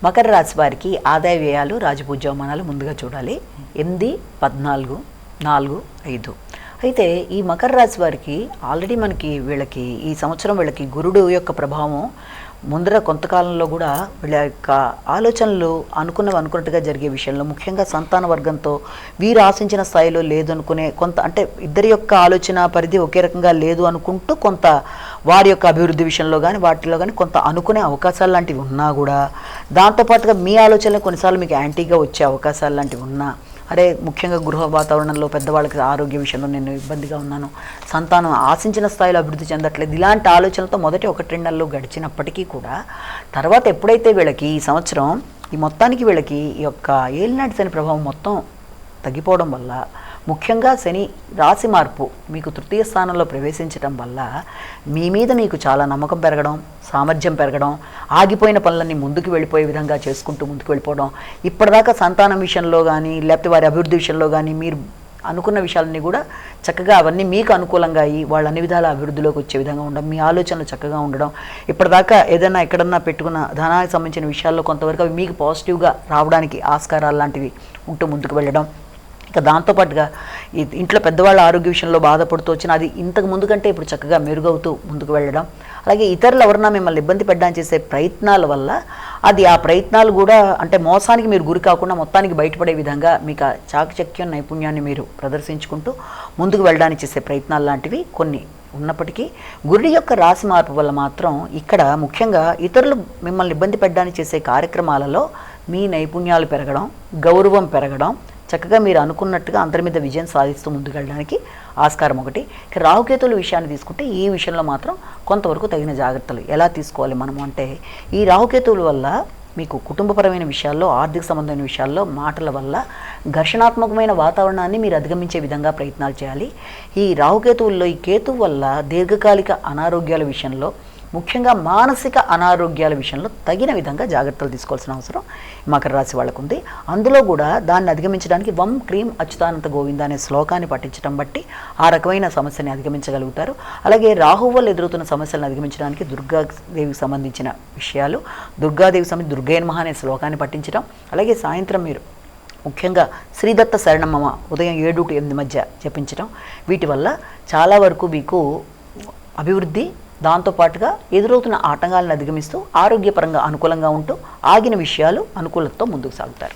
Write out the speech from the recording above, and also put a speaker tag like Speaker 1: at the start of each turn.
Speaker 1: మకర రాశి వారికి ఆదాయ వ్యయాలు రాజపూజ్యమానాలు ముందుగా చూడాలి. ఎనిమిది పద్నాలుగు నాలుగు ఐదు. అయితే ఈ మకర రాశి వారికి ఆల్రెడీ మనకి వీళ్ళకి ఈ సంవత్సరం వీళ్ళకి గురుడు యొక్క ప్రభావం ముందర కొంతకాలంలో కూడా వీళ్ళ యొక్క ఆలోచనలు అనుకున్నవి అనుకున్నట్టుగా జరిగే విషయంలో ముఖ్యంగా సంతాన వర్గంతో వీరు ఆశించిన స్థాయిలో లేదు అనుకునే కొంత అంటే ఇద్దరి యొక్క ఆలోచన పరిధి ఒకే రకంగా లేదు అనుకుంటూ కొంత వారి యొక్క అభివృద్ధి విషయంలో కానీ వాటిలో కానీ కొంత అనుకునే అవకాశాలు లాంటివి ఉన్నా కూడా దాంతోపాటుగా మీ ఆలోచనలు కొన్నిసార్లు మీకు యాంటీగా వచ్చే అవకాశాలు లాంటివి ఉన్నా అరే ముఖ్యంగా గృహ వాతావరణంలో పెద్దవాళ్ళకి ఆరోగ్య విషయంలో నేను ఇబ్బందిగా ఉన్నాను. సంతానం ఆశించిన స్థాయిలో అభివృద్ధి చెందట్లేదు. ఇలాంటి ఆలోచనలతో మొదటి ఒకటి రెండు నెలలు గడిచినప్పటికీ కూడా తర్వాత ఎప్పుడైతే వీళ్ళకి ఈ సంవత్సరం ఈ మొత్తానికి వీళ్ళకి ఈ యొక్క ఏలినాటి శని ప్రభావం మొత్తం తగ్గిపోవడం వల్ల ముఖ్యంగా శని రాశి మార్పు మీకు తృతీయ స్థానంలో ప్రవేశించడం వల్ల మీ మీద మీకు చాలా నమ్మకం పెరగడం సామర్థ్యం పెరగడం ఆగిపోయిన పనులన్నీ ముందుకు వెళ్ళిపోయే విధంగా చేసుకుంటూ ముందుకు వెళ్ళిపోవడం ఇప్పటిదాకా సంతానం విషయంలో కానీ లేకపోతే వారి అభివృద్ధి విషయంలో కానీ మీరు అనుకున్న విషయాలన్నీ కూడా చక్కగా అవన్నీ మీకు అనుకూలంగా అయ్యి వాళ్ళు అన్ని విధాల అభివృద్ధిలోకి వచ్చే విధంగా ఉండడం మీ ఆలోచనలు చక్కగా ఉండడం ఇప్పటిదాకా ఏదైనా ఎక్కడన్నా పెట్టుకున్న ధనానికి సంబంధించిన విషయాల్లో కొంతవరకు అవి మీకు పాజిటివ్గా రావడానికి ఆస్కారాలు లాంటివి ఉంటూ ముందుకు వెళ్ళడం ఇక దాంతోపాటుగా ఇంట్లో పెద్దవాళ్ళ ఆరోగ్య విషయంలో బాధపడుతూ వచ్చిన అది ఇంతకు ముందు కంటే ఇప్పుడు చక్కగా మెరుగవుతూ ముందుకు వెళ్ళడం. అలాగే ఇతరులు ఎవరన్నా మిమ్మల్ని ఇబ్బంది పెట్టడానికి చేసే ప్రయత్నాల వల్ల అది ఆ ప్రయత్నాలు కూడా అంటే మోసానికి మీరు గురి కాకుండా మొత్తానికి బయటపడే విధంగా మీకు ఆ చాకచక్యం నైపుణ్యాన్ని మీరు ప్రదర్శించుకుంటూ ముందుకు వెళ్ళడానికి చేసే ప్రయత్నాలు లాంటివి కొన్ని ఉన్నప్పటికీ గురుడి యొక్క రాశి మార్పు వల్ల మాత్రం ఇక్కడ ముఖ్యంగా ఇతరులు మిమ్మల్ని ఇబ్బంది పెట్టడానికి చేసే కార్యక్రమాలలో మీ నైపుణ్యాలు పెరగడం గౌరవం పెరగడం చక్కగా మీరు అనుకున్నట్టుగా అందరి మీద విజయం సాధిస్తూ ముందుకెళ్ళడానికి ఆస్కారం ఒకటి. ఇక రాహుకేతుల విషయాన్ని తీసుకుంటే ఈ విషయంలో మాత్రం కొంతవరకు తగిన జాగ్రత్తలు. ఎలా తీసుకోవాలి మనము అంటే ఈ రాహుకేతువుల వల్ల మీకు కుటుంబపరమైన విషయాల్లో ఆర్థిక సంబంధమైన విషయాల్లో మాటల వల్ల ఘర్షణాత్మకమైన వాతావరణాన్ని మీరు అధిగమించే విధంగా ప్రయత్నాలు చేయాలి. ఈ రాహుకేతువుల్లో ఈ కేతువు వల్ల దీర్ఘకాలిక అనారోగ్యాల విషయంలో ముఖ్యంగా మానసిక అనారోగ్యాల విషయంలో తగిన విధంగా జాగ్రత్తలు తీసుకోవాల్సిన అవసరం మకర రాశి వాళ్ళకు ఉంది అందులో కూడా దాన్ని అధిగమించడానికి వం క్రీం అచ్యుతానంత గోవింద అనే శ్లోకాన్ని పఠించడం బట్టి ఆ రకమైన సమస్యని అధిగమించగలుగుతారు. అలాగే రాహు వల్ల ఎదురుతున్న సమస్యలను అధిగమించడానికి దుర్గాదేవికి సంబంధించిన విషయాలు దుర్గాదేవి సంబంధించి దుర్గైన్ మహా అనే శ్లోకాన్ని పఠించడం అలాగే సాయంత్రం మీరు ముఖ్యంగా శ్రీదత్త శరణమ్మ ఉదయం ఏడు టు ఎనిమిది మధ్య జపించడం వీటి వల్ల చాలా వరకు మీకు అభివృద్ధి దాంతోపాటుగా ఎదురవుతున్న ఆటంకాలను అధిగమిస్తూ ఆరోగ్యపరంగా అనుకూలంగా ఉంటూ ఆగిన విషయాలు అనుకూలతతో ముందుకు సాగుతారు.